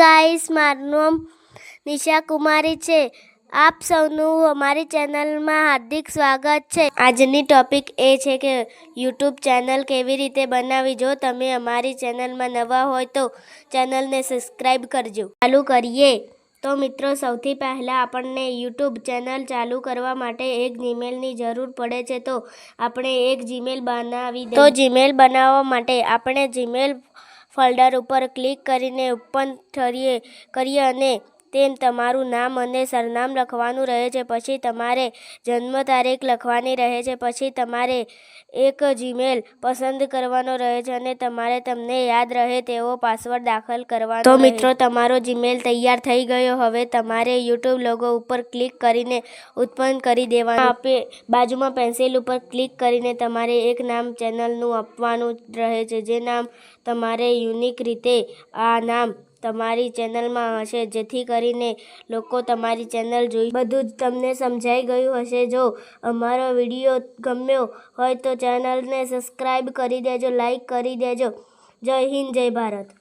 Guys, મારું નામ નિશા કુમારી છે. આપ સૌનું અમારી ચેનલમાં હાર્દિક સ્વાગત છે. આજની ટોપિક એ છે કે યુટ્યુબ ચેનલ કેવી રીતે બનાવવી? જો તમે અમારી ચેનલમાં નવા હોય તો ચેનલને સબસ્ક્રાઈબ કરજો. ચાલુ કરીએ. તો મિત્રો, સૌથી પહેલાં આપણને યુટ્યુબ ચેનલ ચાલુ કરવા માટે એક જીમેલની જરૂર પડે છે. તો આપણે એક જીમેલ બનાવી તો જીમેલ બનાવવા માટે આપણે જીમેલ ફોલ્ડર ઉપર ક્લિક કરીને ઓપન કરીએ કરીએ અને તેમ તમારું નામ અને સરનામ લખવાનું રહે છે. પછી તમારે જન્મ તારીખ લખવાની રહે છે. પછી તમારે એક જીમેલ પસંદ કરવાનો રહે છે અને તમારે તમને યાદ રહે તેવો પાસવર્ડ દાખલ કરવાનો તો મિત્રો તમારો જીમેલ તૈયાર થઈ ગયો. હવે તમારે યુટ્યુબ લોગો ઉપર ક્લિક કરીને ઉત્પન્ન કરી દેવાનું. આપે બાજુમાં પેન્સિલ ઉપર ક્લિક કરીને તમારે એક નામ ચેનલનું આપવાનું રહે છે. જે નામ તમારે યુનિક રીતે આ નામ તમારી ચેનલમાં હશે, જેથી કરીને લોકો તમારી ચેનલ જોઈ બધું જ તમને સમજાઈ ગયું હશે. જો અમારો વીડિયો ગમ્યો હોય તો ચેનલને સબસ્ક્રાઈબ કરી દેજો લાઈક કરી દેજો. જય હિન્દ, જય ભારત.